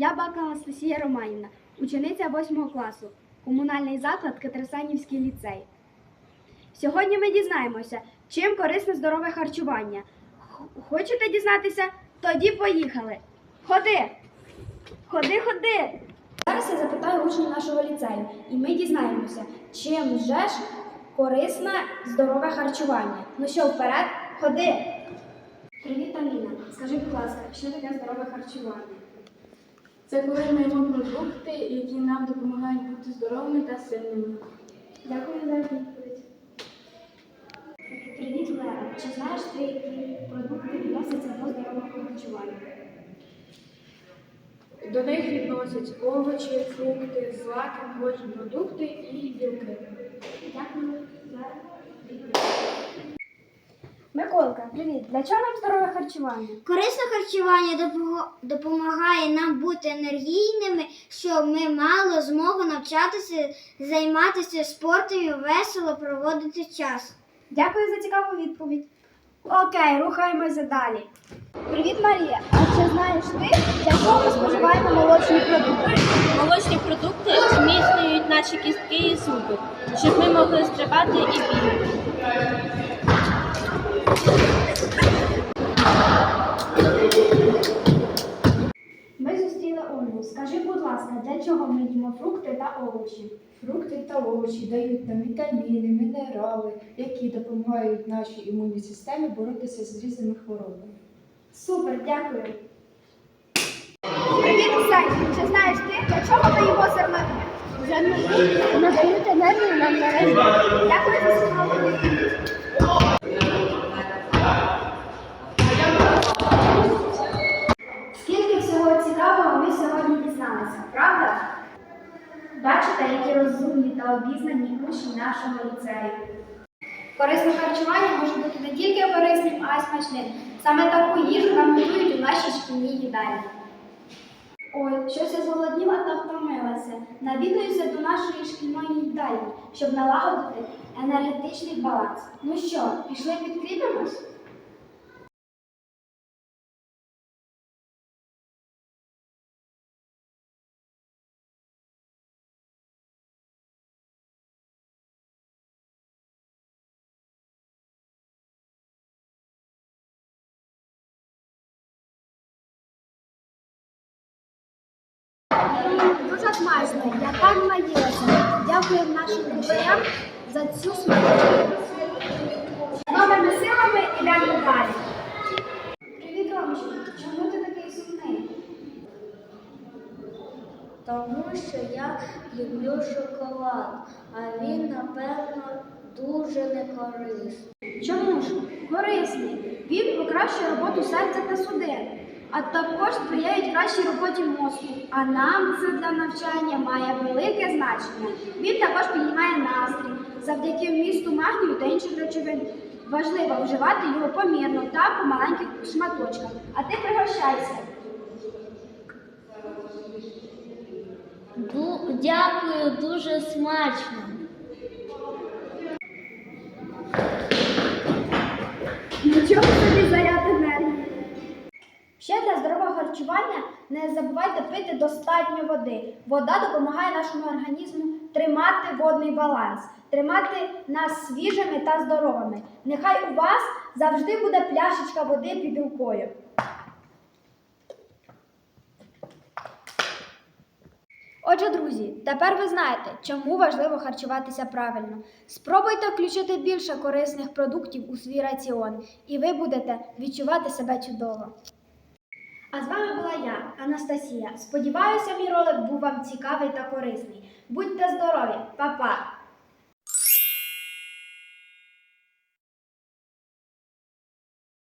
Я Бака Анастасія Романівна, учениця 8 класу, комунальний заклад Катрасанівський ліцей. Сьогодні ми дізнаємося, чим корисне здорове харчування. Хочете дізнатися? Тоді поїхали. Ходи! Ходи, ходи! Зараз я запитаю учнів нашого ліцею, і ми дізнаємося, чим же ж корисне здорове харчування. Ну що, вперед, ходи! Привіт, Аліна. Скажи, будь ласка, що таке здорове харчування? Це коли ми їмо продукти, які нам допомагають бути здоровими та сильними. Дякую за відповідь. Привіт, Лера. Чи знаєш ти, які продукти відносяться до здорового харчування? До них відносять овочі, фрукти, злаки, молочні продукти і білки. Дякую за. Миколка, привіт. Для чого нам здорове харчування? Корисне харчування допомагає нам бути енергійними, щоб ми мали змогу навчатися, займатися спортом і весело проводити час. Дякую за цікаву відповідь. Окей, рухаємося далі. Привіт, Марія. А чи знаєш ти, для чого ми споживаємо молочні продукти? Молочні продукти зміцнюють наші кістки і зуби, щоб ми могли стрибати і бігати. Ми зустріли Ольгу. Скажи, будь ласка, для чого ми їмо фрукти та овочі? Фрукти та овочі дають нам вітаміни, мінерали, які допомагають нашій імунній системі боротися з різними хворобами. Супер, дякую. Привіт, Ксенія. Чи знаєш ти, для чого ми їмо зернові? Зернові надають енергію нам на режим. Дякую за цікаву Бачите, які розумні та обізнані учні нашого ліцею. Корисне харчування може бути не тільки корисним, а й смачним. Саме таку їжу нам готують у нашій шкільній їдальні. Ой, щось я зголодніла та втомилася. Навідуюся до нашої шкільної їдальні, щоб налагодити енергетичний баланс. Ну що, пішли підкріпимось? Дуже я так наїлася. Дякую нашим лікарям за цю смачну. Новими силами йдемо далі. Привіт, Ромчик. Чому ти такий сумний? Тому що я люблю шоколад, а він, напевно, дуже некорисний. Чому ж? Корисний. Він покращує роботу серця та судин, а також сприяють кращій роботі мозку. А нам це для навчання має велике значення. Він також піднімає настрій завдяки вмісту магнію та інших речовин. Важливо вживати його помірно та по маленьких шматочках. А ти пригощайся. Дякую, дуже смачно. Ще харчування не забувайте пити достатньо води. Вода допомагає нашому організму тримати водний баланс, тримати нас свіжими та здоровими. Нехай у вас завжди буде пляшечка води під рукою. Отже, друзі, тепер ви знаєте, чому важливо харчуватися правильно. Спробуйте включити більше корисних продуктів у свій раціон, і ви будете відчувати себе чудово. А з вами була я, Анастасія. Сподіваюся, мій ролик був вам цікавий та корисний. Будьте здорові, Па-па!